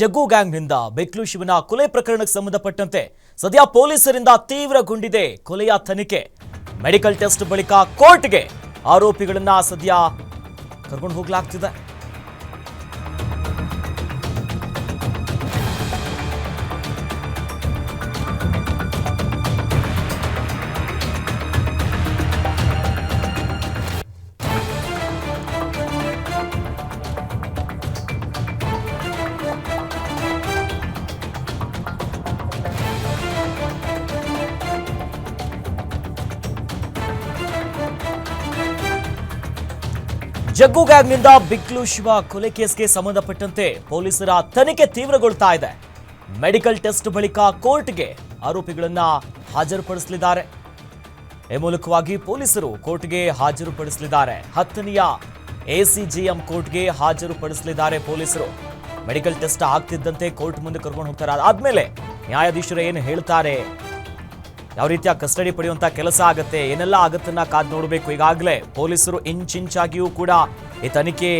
ಜಗ್ಗು ಗ್ಯಾಂಗ್ನಿಂದ ಬೆಕ್ಲು ಶಿವನ ಕೊಲೆ ಪ್ರಕರಣಕ್ಕೆ ಸಂಬಂಧಪಟ್ಟಂತೆ ಸದ್ಯ ಪೊಲೀಸರಿಂದ ತೀವ್ರಗೊಂಡಿದೆ ಕೊಲೆಯ ತನಿಖೆ. ಮೆಡಿಕಲ್ ಟೆಸ್ಟ್ ಬಳಿಕ ಕೋರ್ಟ್ಗೆ ಆರೋಪಿಗಳನ್ನ ಸದ್ಯ ಕರ್ಕೊಂಡು ಹೋಗ್ಲಾಗ್ತಿದೆ. ಜಗ್ಗು ಗ್ಯಾಂಗ್ನಿಂದ ಬಿಕ್ಲು ಶಿವ ಕೊಲೆ ಕೇಸ್ಗೆ ಸಂಬಂಧಪಟ್ಟಂತೆ ಪೊಲೀಸರ ತನಿಖೆ ತೀವ್ರಗೊಳ್ತಾ ಇದೆ. ಮೆಡಿಕಲ್ ಟೆಸ್ಟ್ ಬಳಿಕ ಕೋರ್ಟ್ಗೆ ಆರೋಪಿಗಳನ್ನ ಹಾಜರುಪಡಿಸಲಿದ್ದಾರೆ. ಈ ಮೂಲಕವಾಗಿ ಪೊಲೀಸರು ಕೋರ್ಟ್ಗೆ ಹಾಜರುಪಡಿಸಲಿದ್ದಾರೆ. ಹತ್ತನೆಯ ಎಸಿಜಿಎಂ ಕೋರ್ಟ್ಗೆ ಹಾಜರುಪಡಿಸಲಿದ್ದಾರೆ ಪೊಲೀಸರು. ಮೆಡಿಕಲ್ ಟೆಸ್ಟ್ ಆಗ್ತಿದ್ದಂತೆ ಕೋರ್ಟ್ ಮುಂದೆ ಕರ್ಕೊಂಡು ಹೋಗ್ತಾರೆ ಆದ್ಮೇಲೆ ನ್ಯಾಯಾಧೀಶರು ಏನು ಹೇಳ್ತಾರೆ ಯಾವ ರೀತಿಯ ಕಸ್ಟಡಿ ಪಡೆಯುವಂತ ಕೆಲಸ ಆಗುತ್ತೆ, ಏನೆಲ್ಲ ಆಗತ್ತನ್ನ ಕಾದ್ ನೋಡಬೇಕು. ಈಗಾಗಲೇ ಪೊಲೀಸರು ಇಂಚಿಂಚಾಗಿಯೂ ಕೂಡ ಈ ತನಿಖೆ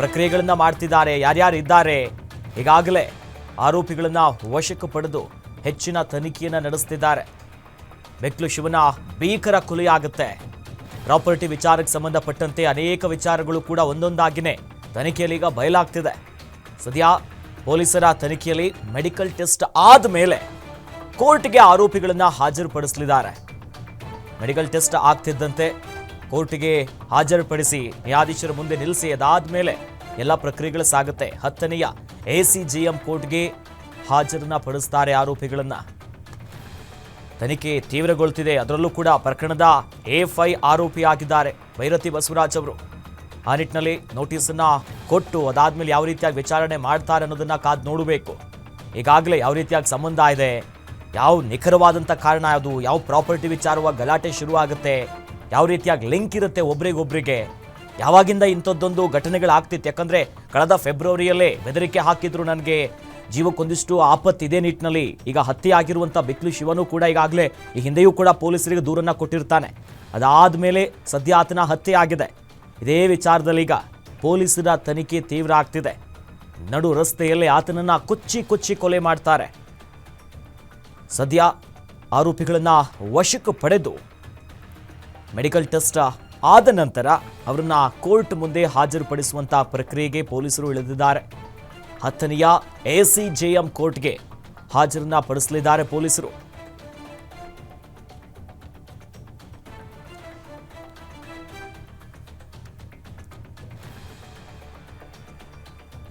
ಪ್ರಕ್ರಿಯೆಗಳನ್ನ ಮಾಡ್ತಿದ್ದಾರೆ. ಯಾರ್ಯಾರು ಇದ್ದಾರೆ, ಈಗಾಗಲೇ ಆರೋಪಿಗಳನ್ನ ವಶಕ್ಕೆ ಪಡೆದು ಹೆಚ್ಚಿನ ತನಿಖೆಯನ್ನ ನಡೆಸ್ತಿದ್ದಾರೆ. ಬೆಕ್ಲು ಶಿವನ ಭೀಕರ ಕೊಲೆಯಾಗುತ್ತೆ. ಪ್ರಾಪರ್ಟಿ ವಿಚಾರಕ್ಕೆ ಸಂಬಂಧಪಟ್ಟಂತೆ ಅನೇಕ ವಿಚಾರಗಳು ಕೂಡ ಒಂದೊಂದಾಗಿನೇ ತನಿಖೆಯಲ್ಲಿ ಈಗ ಬಯಲಾಗ್ತಿದೆ. ಸದ್ಯ ಪೊಲೀಸರ ತನಿಖೆಯಲ್ಲಿ ಮೆಡಿಕಲ್ ಟೆಸ್ಟ್ ಆದ ಮೇಲೆ ಕೋರ್ಟ್ಗೆ ಆರೋಪಿಗಳನ್ನ ಹಾಜರುಪಡಿಸಲಿದ್ದಾರೆ. ಮೆಡಿಕಲ್ ಟೆಸ್ಟ್ ಆಗ್ತಿದ್ದಂತೆ ಕೋರ್ಟ್ಗೆ ಹಾಜರುಪಡಿಸಿ ನ್ಯಾಯಾಧೀಶರ ಮುಂದೆ ನಿಲ್ಲಿಸಿ, ಅದಾದ್ಮೇಲೆ ಎಲ್ಲ ಪ್ರಕ್ರಿಯೆಗಳು ಸಾಗುತ್ತೆ. ಹತ್ತನೆಯ ಎ ಸಿ ಜಿ ಎಂ ಕೋರ್ಟ್ಗೆ ಹಾಜರನ್ನ ಪಡಿಸ್ತಾರೆ ಆರೋಪಿಗಳನ್ನ. ತನಿಖೆ ತೀವ್ರಗೊಳ್ತಿದೆ. ಅದರಲ್ಲೂ ಕೂಡ ಪ್ರಕರಣದ ಎಫ್ಐ ಆರೋಪಿಯಾಗಿದ್ದಾರೆ ಭೈರತಿ ಬಸವರಾಜ್ ಅವರು. ಆ ನಿಟ್ಟಿನಲ್ಲಿ ನೋಟಿಸನ್ನ ಕೊಟ್ಟು, ಅದಾದ್ಮೇಲೆ ಯಾವ ರೀತಿಯಾಗಿ ವಿಚಾರಣೆ ಮಾಡ್ತಾರೆ ಅನ್ನೋದನ್ನ ಕಾದ್ ನೋಡಬೇಕು. ಈಗಾಗಲೇ ಯಾವ ರೀತಿಯಾಗಿ ಸಂಬಂಧ ಇದೆ ಯಾವ ನಿಖರವಾದಂಥ ಕಾರಣ ಅದು? ಯಾವ ಪ್ರಾಪರ್ಟಿ ವಿಚಾರವಾಗಿ ಗಲಾಟೆ ಶುರುವಾಗುತ್ತೆ? ಯಾವ ರೀತಿಯಾಗಿ ಲಿಂಕ್ ಇರುತ್ತೆ ಒಬ್ರಿಗೊಬ್ರಿಗೆ? ಯಾವಾಗಿಂದ ಇಂಥದ್ದೊಂದು ಘಟನೆಗಳಾಗ್ತಿತ್ತು? ಯಾಕಂದರೆ ಕಳೆದ ಫೆಬ್ರವರಿಯಲ್ಲೇ ಬೆದರಿಕೆ ಹಾಕಿದ್ರು ನನಗೆ. ಜೀವಕ್ಕೊಂದಿಷ್ಟು ಆಪತ್ತಿದೆ ನಿಟ್ಟಿನಲ್ಲಿ. ಈಗ ಹತ್ಯೆ ಆಗಿರುವಂಥ ಬಿಕ್ಲು ಶಿವನು ಕೂಡ ಈಗಾಗಲೇ ಈ ಹಿಂದೆಯೂ ಕೂಡ ಪೊಲೀಸರಿಗೆ ದೂರನ್ನ ಕೊಟ್ಟಿರ್ತಾನೆ. ಅದಾದ್ಮೇಲೆ ಸದ್ಯ ಆತನ ಹತ್ಯೆ ಆಗಿದೆ. ಇದೇ ವಿಚಾರದಲ್ಲಿ ಈಗ ಪೊಲೀಸರ ತನಿಖೆ ತೀವ್ರ ಆಗ್ತಿದೆ. ನಡು ರಸ್ತೆಯಲ್ಲಿ ಆತನನ್ನ ಕೊಚ್ಚಿ ಕೊಚ್ಚಿ ಕೊಲೆ ಮಾಡ್ತಾರೆ. ಸದ್ಯ ಆರೋಪಿಗಳನ್ನು ವಶಕ್ಕೆ ಪಡೆದು ಮೆಡಿಕಲ್ ಟೆಸ್ಟ್ ಆದ ನಂತರ ಅವರನ್ನ ಕೋರ್ಟ್ ಮುಂದೆ ಹಾಜರುಪಡಿಸುವಂತಹ ಪ್ರಕ್ರಿಯೆಗೆ ಪೊಲೀಸರು ಇಳಿದಿದ್ದಾರೆ. ಹತ್ತನೆಯ ಎಸಿಜೆಎಂ ಕೋರ್ಟ್ಗೆ ಹಾಜರನ್ನ ಪಡಿಸಲಿದ್ದಾರೆ ಪೊಲೀಸರು.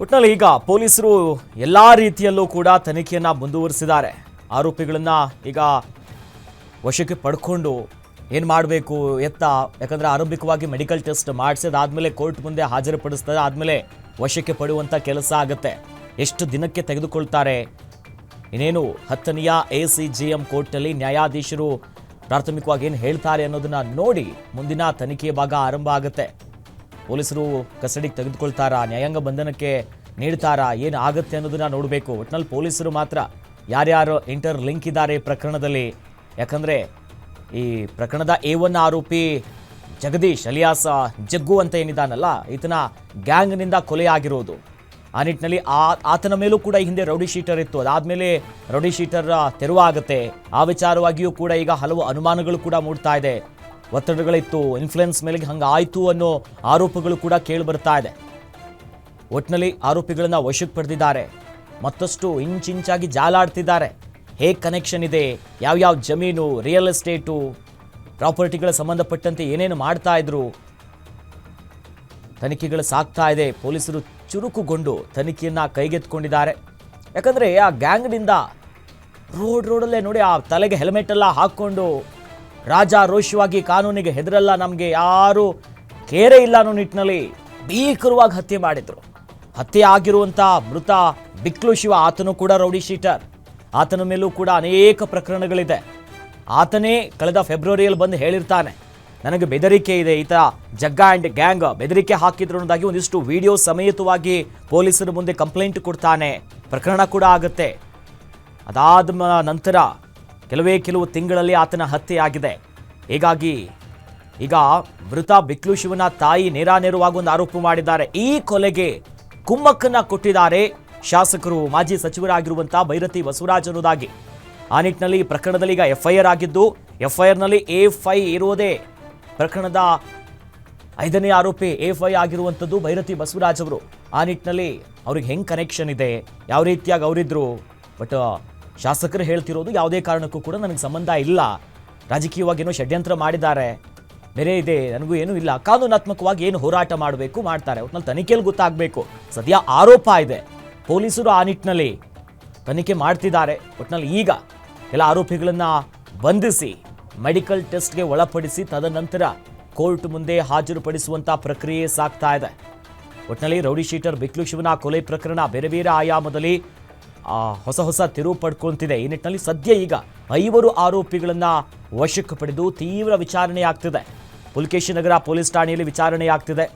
ಒಟ್ಟಿನಲ್ಲಿ ಈಗ ಪೊಲೀಸರು ಎಲ್ಲಾ ರೀತಿಯಲ್ಲೂ ಕೂಡ ತನಿಖೆಯನ್ನ ಮುಂದುವರಿಸಿದ್ದಾರೆ. ಆರೋಪಿಗಳನ್ನ ಈಗ ವಶಕ್ಕೆ ಪಡ್ಕೊಂಡು ಏನು ಮಾಡಬೇಕು ಎತ್ತ ಯಾಕಂದರೆ ಆರಂಭಿಕವಾಗಿ ಮೆಡಿಕಲ್ ಟೆಸ್ಟ್ ಮಾಡಿಸಿದಾದ್ಮೇಲೆ ಕೋರ್ಟ್ ಮುಂದೆ ಹಾಜರುಪಡಿಸ್ತಾರೆ, ಆದಮೇಲೆ ವಶಕ್ಕೆ ಪಡೆಯುವಂಥ ಕೆಲಸ ಆಗುತ್ತೆ. ಎಷ್ಟು ದಿನಕ್ಕೆ ತೆಗೆದುಕೊಳ್ತಾರೆ? ಇನ್ನೇನು ಹತ್ತನೆಯ ಎ ಸಿ ಜಿ ಎಂ ಕೋರ್ಟಲ್ಲಿ ನ್ಯಾಯಾಧೀಶರು ಪ್ರಾಥಮಿಕವಾಗಿ ಏನು ಹೇಳ್ತಾರೆ ಅನ್ನೋದನ್ನ ನೋಡಿ ಮುಂದಿನ ತನಿಖೆ ಭಾಗ ಆರಂಭ ಆಗುತ್ತೆ. ಪೊಲೀಸರು ಕಸ್ಟಡಿಗೆ ತೆಗೆದುಕೊಳ್ತಾರಾ? ನ್ಯಾಯಾಂಗ ಬಂಧನಕ್ಕೆ ನೀಡ್ತಾರಾ? ಏನು ಆಗುತ್ತೆ ಅನ್ನೋದನ್ನ ನೋಡಬೇಕು. ಒಟ್ನಲ್ಲಿ ಪೊಲೀಸರು ಮಾತ್ರ ಯಾರ್ಯಾರು ಇಂಟರ್ ಲಿಂಕ್ ಇದ್ದಾರೆ ಪ್ರಕರಣದಲ್ಲಿ? ಯಾಕಂದರೆ ಈ ಪ್ರಕರಣದ ಎ ಒನ್ ಆರೋಪಿ ಜಗದೀಶ್ ಅಲಿಯಾಸ್ ಜಗ್ಗು ಅಂತ ಏನಿದ್ದಾನಲ್ಲ ಈತನ ಗ್ಯಾಂಗ್ನಿಂದ ಕೊಲೆ ಆಗಿರೋದು ಆ ನಿಟ್ಟಿನಲ್ಲಿ ಆ ಆತನ ಮೇಲೂ ಕೂಡ ಹಿಂದೆ ರೌಡಿ ಶೀಟರ್ ಇತ್ತು. ಅದಾದಮೇಲೆ ರೌಡಿ ಶೀಟರ್ ತೆರವಾಗುತ್ತೆ. ಆ ವಿಚಾರವಾಗಿಯೂ ಕೂಡ ಈಗ ಹಲವು ಅನುಮಾನಗಳು ಕೂಡ ಮೂಡ್ತಾ ಇದೆ. ಒತ್ತಡಗಳಿತ್ತು. ಇನ್ಫ್ಲುಯೆನ್ಸ್ ಮೇಲೆ ಹಂಗೆ ಆಯಿತು ಅನ್ನೋ ಆರೋಪಗಳು ಕೂಡ ಕೇಳಿ ಬರ್ತಾ ಇದೆ. ಒಟ್ಟಿನಲ್ಲಿ ಆರೋಪಿಗಳನ್ನು ವಶಕ್ಕೆ ಪಡೆದಿದ್ದಾರೆ. ಮತ್ತಷ್ಟು ಇಂಚಿಂಚಾಗಿ ಜಾಲಾಡ್ತಿದ್ದಾರೆ. ಹೇಗೆ ಕನೆಕ್ಷನ್ ಇದೆ? ಯಾವ್ಯಾವ ಜಮೀನು ರಿಯಲ್ ಎಸ್ಟೇಟು ಪ್ರಾಪರ್ಟಿಗಳ ಸಂಬಂಧಪಟ್ಟಂತೆ ಏನೇನು ಮಾಡ್ತಾ ಇದ್ರು? ತನಿಖೆಗಳು ಸಾಕ್ತಾ ಇದೆ. ಪೊಲೀಸರು ಚುರುಕುಗೊಂಡು ತನಿಖೆಯನ್ನು ಕೈಗೆತ್ಕೊಂಡಿದ್ದಾರೆ ಯಾಕಂದರೆ ಆ ಗ್ಯಾಂಗ್ನಿಂದ ರೋಡ್ ರೋಡಲ್ಲೇ ನೋಡಿ ಆ ತಲೆಗೆ ಹೆಲ್ಮೆಟ್ ಹಾಕ್ಕೊಂಡು ಹಾಕ್ಕೊಂಡು ರಾಜಾರೋಷವಾಗಿ ಕಾನೂನಿಗೆ ಹೆದರಲ್ಲ ನಮಗೆ ಯಾರು ಕೇರೆ ಇಲ್ಲ ಅನ್ನೋ ನಿಟ್ಟಿನಲ್ಲಿ ಭೀಕರವಾಗಿ ಹತ್ಯೆ ಮಾಡಿದರು. ಹತ್ಯೆ ಆಗಿರುವಂಥ ಮೃತ ಬಿಕ್ಲು ಶಿವ, ಆತನು ಕೂಡ ರೌಡಿ ಶೀಟರ್. ಆತನ ಮೇಲೂ ಕೂಡ ಅನೇಕ ಪ್ರಕರಣಗಳಿದೆ. ಆತನೇ ಕಳೆದ ಫೆಬ್ರವರಿಯಲ್ಲಿ ಬಂದು ಹೇಳಿರ್ತಾನೆ, ನನಗೆ ಬೆದರಿಕೆ ಇದೆ, ಈತ ಜಗ್ಗ ಆ್ಯಂಡ್ ಗ್ಯಾಂಗ್ ಬೆದರಿಕೆ ಹಾಕಿದ್ರು ಅನ್ನೋದಾಗಿ ಒಂದಿಷ್ಟು ವಿಡಿಯೋ ಸಮೇತವಾಗಿ ಪೊಲೀಸರ ಮುಂದೆ ಕಂಪ್ಲೇಂಟ್ ಕೊಡ್ತಾನೆ. ಪ್ರಕರಣ ಕೂಡ ಆಗುತ್ತೆ. ಅದಾದ ನಂತರ ಕೆಲವೇ ಕೆಲವು ತಿಂಗಳಲ್ಲಿ ಆತನ ಹತ್ಯೆ ಆಗಿದೆ ಹೀಗಾಗಿ ಈಗ ಮೃತ ಬಿಕ್ಲು ಶಿವನ ತಾಯಿ ನೇರಾನೇರವಾಗಿ ಒಂದು ಆರೋಪ ಮಾಡಿದ್ದಾರೆ. ಈ ಕೊಲೆಗೆ ಕುಮ್ಮಕ್ಕನ್ನ ಕೊಟ್ಟಿದ್ದಾರೆ ಶಾಸಕರು ಮಾಜಿ ಸಚಿವರಾಗಿರುವಂತಹ ಭೈರತಿ ಬಸವರಾಜ್ ಅನ್ನೋದಾಗಿ. ಆ ನಿಟ್ಟಿನಲ್ಲಿ ಪ್ರಕರಣದಲ್ಲಿ ಈಗ ಎಫ್ಐಆರ್ ಆಗಿದ್ದು, ಎಫ್ಐಆರ್ನಲ್ಲಿ ಎ ಫೈ ಇರೋದೇ ಪ್ರಕರಣದ ಐದನೇ ಆರೋಪಿ ಎ ಐ ಆಗಿರುವಂಥದ್ದು ಭೈರತಿ ಬಸವರಾಜ್ ಅವರು. ಆ ನಿಟ್ಟಿನಲ್ಲಿ ಅವ್ರಿಗೆ ಹೆಂಗೆ ಕನೆಕ್ಷನ್ ಇದೆ, ಯಾವ ರೀತಿಯಾಗಿ ಅವರಿದ್ರು? ಬಟ್ ಶಾಸಕರು ಹೇಳ್ತಿರೋದು ಯಾವುದೇ ಕಾರಣಕ್ಕೂ ಕೂಡ ನನಗೆ ಸಂಬಂಧ ಇಲ್ಲ. ರಾಜಕೀಯವಾಗಿ ಏನೋ ಷಡ್ಯಂತ್ರ ಮಾಡಿದ್ದಾರೆ. ಬೇರೆ ಇದೆ, ನನಗೂ ಏನೂ ಇಲ್ಲ. ಕಾನೂನಾತ್ಮಕವಾಗಿ ಏನು ಹೋರಾಟ ಮಾಡಬೇಕು, ಮಾಡ್ತಾರೆ. ಒಟ್ನಲ್ಲಿ ತನಿಖೆಯಲ್ಲಿ ಗೊತ್ತಾಗಬೇಕು. ಸದ್ಯ ಆರೋಪ ಇದೆ. ಪೊಲೀಸರು ಆ ನಿಟ್ಟಿನಲ್ಲಿ ತನಿಖೆ ಮಾಡ್ತಿದ್ದಾರೆ. ಒಟ್ಟಿನಲ್ಲಿ ಈಗ ಎಲ್ಲ ಆರೋಪಿಗಳನ್ನು ಬಂಧಿಸಿ ಮೆಡಿಕಲ್ ಟೆಸ್ಟ್ಗೆ ಒಳಪಡಿಸಿ ತದನಂತರ ಕೋರ್ಟ್ ಮುಂದೆ ಹಾಜರುಪಡಿಸುವಂಥ ಪ್ರಕ್ರಿಯೆ ಸಾಗ್ತಾ ಇದೆ. ಒಟ್ಟಿನಲ್ಲಿ ರೌಡಿ ಶೀಟರ್ ಬಿಕ್ಲು ಶಿವನ ಕೊಲೆ ಪ್ರಕರಣ ಬೇರೆ ಬೇರೆ ಆಯಾಮದಲ್ಲಿ ಹೊಸ ಹೊಸ ತಿರುವು ಪಡ್ಕೊಳ್ತಿದೆ ಈ ನಿಟ್ಟಿನಲ್ಲಿ ಸದ್ಯ ಈಗ ಐವರು ಆರೋಪಿಗಳನ್ನು ವಶಕ್ಕೆ ಪಡೆದು ತೀವ್ರ ವಿಚಾರಣೆ ಆಗ್ತಿದೆ. ಪುಲಕೇಶಿ ನಗರ ಪೊಲೀಸ್ ಠಾಣೆಯಲ್ಲಿ ವಿಚಾರಣೆ ಆಗ್ತಿದೆ.